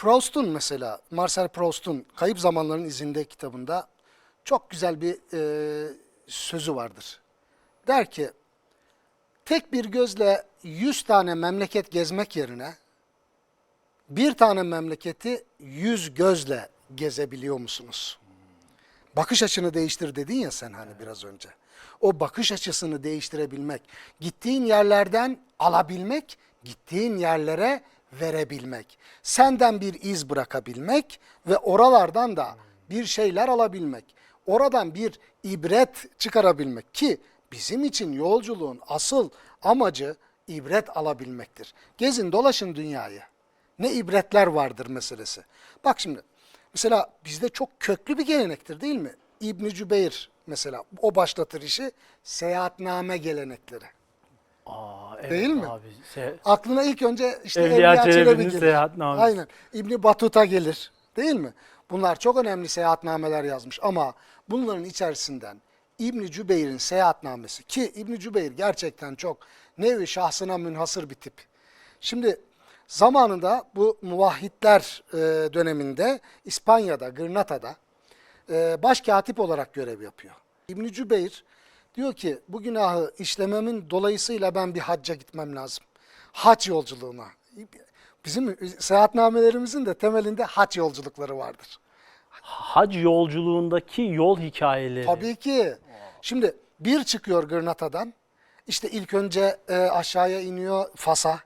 Proust'un mesela, Marcel Proust'un Kayıp Zamanların İzinde kitabında çok güzel bir e, sözü vardır. Der ki, tek bir gözle 100 tane memleket gezmek yerine bir tane memleketi 100 gözle gezebiliyor musunuz? Bakış açını değiştir dedin ya sen hani biraz önce. O bakış açısını değiştirebilmek, gittiğin yerlerden alabilmek, gittiğin yerlere verebilmek. Senden bir iz bırakabilmek ve oralardan da bir şeyler alabilmek. Oradan bir ibret çıkarabilmek ki bizim için yolculuğun asıl amacı ibret alabilmektir. Gezin dolaşın dünyayı. Ne ibretler vardır meselesi. Bak şimdi mesela bizde çok köklü bir gelenektir değil mi? İbn Cübeyr mesela o başlatır işi seyahatname gelenekleri. Aa, evet Değil mi? Abi, se- Aklına ilk önce işte Evliya Evliya, Çelebi Çelebi'nin gelir. seyahatnamesi. Aynen. İbni Batuta gelir. Değil mi? Bunlar çok önemli seyahatnameler yazmış ama bunların içerisinden İbni Cübeyr'in seyahatnamesi ki İbni Cübeyr gerçekten çok nevi şahsına münhasır bir tip. Şimdi zamanında bu muvahhidler e, döneminde İspanya'da, Gırnata'da e, başkatip olarak görev yapıyor. İbni Cübeyr diyor ki bu günahı işlememin dolayısıyla ben bir hacca gitmem lazım. Hac yolculuğuna. Bizim seyahatnamelerimizin de temelinde hac yolculukları vardır. hac yolculuğundaki yol hikayeleri. Tabii ki. Şimdi bir çıkıyor Gırnata'dan. İşte ilk önce e, aşağıya iniyor Fas'a.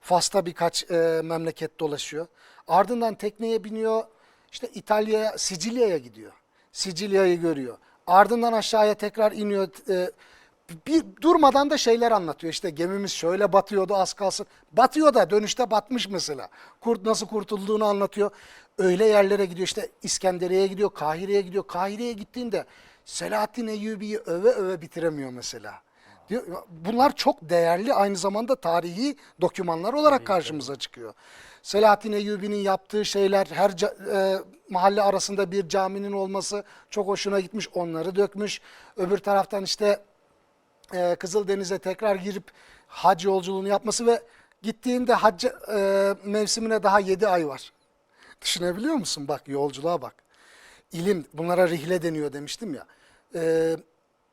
Fas'ta birkaç e, memleket dolaşıyor. Ardından tekneye biniyor. İşte İtalya'ya, Sicilya'ya gidiyor. Sicilya'yı görüyor. Ardından aşağıya tekrar iniyor. E, bir durmadan da şeyler anlatıyor. İşte gemimiz şöyle batıyordu az kalsın. Batıyor da dönüşte batmış mesela. Kurt nasıl kurtulduğunu anlatıyor. Öyle yerlere gidiyor. İşte İskenderiye'ye gidiyor, Kahire'ye gidiyor. Kahire'ye gittiğinde Selahaddin Eyyubi'yi öve öve bitiremiyor mesela. Bunlar çok değerli aynı zamanda tarihi dokümanlar olarak karşımıza çıkıyor. Selahaddin Eyyubi'nin yaptığı şeyler, her e, mahalle arasında bir caminin olması çok hoşuna gitmiş, onları dökmüş. Öbür taraftan işte e, Kızıldeniz'e tekrar girip hac yolculuğunu yapması ve gittiğinde hac e, mevsimine daha 7 ay var. Düşünebiliyor musun? Bak yolculuğa bak. İlim, bunlara rihle deniyor demiştim ya. E,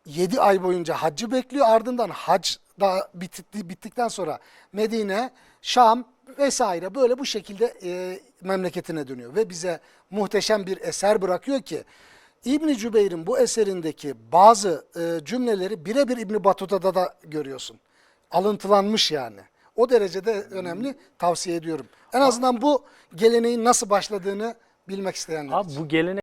7 ay boyunca haccı bekliyor. Ardından hac da bitti, bittikten sonra Medine, Şam vesaire böyle bu şekilde e, memleketine dönüyor. Ve bize muhteşem bir eser bırakıyor ki İbn Cübeyr'in bu eserindeki bazı e, cümleleri birebir İbn Batuta'da da görüyorsun. Alıntılanmış yani. O derecede önemli tavsiye ediyorum. En azından bu geleneğin nasıl başladığını bilmek isteyenler Abi için. bu gelenek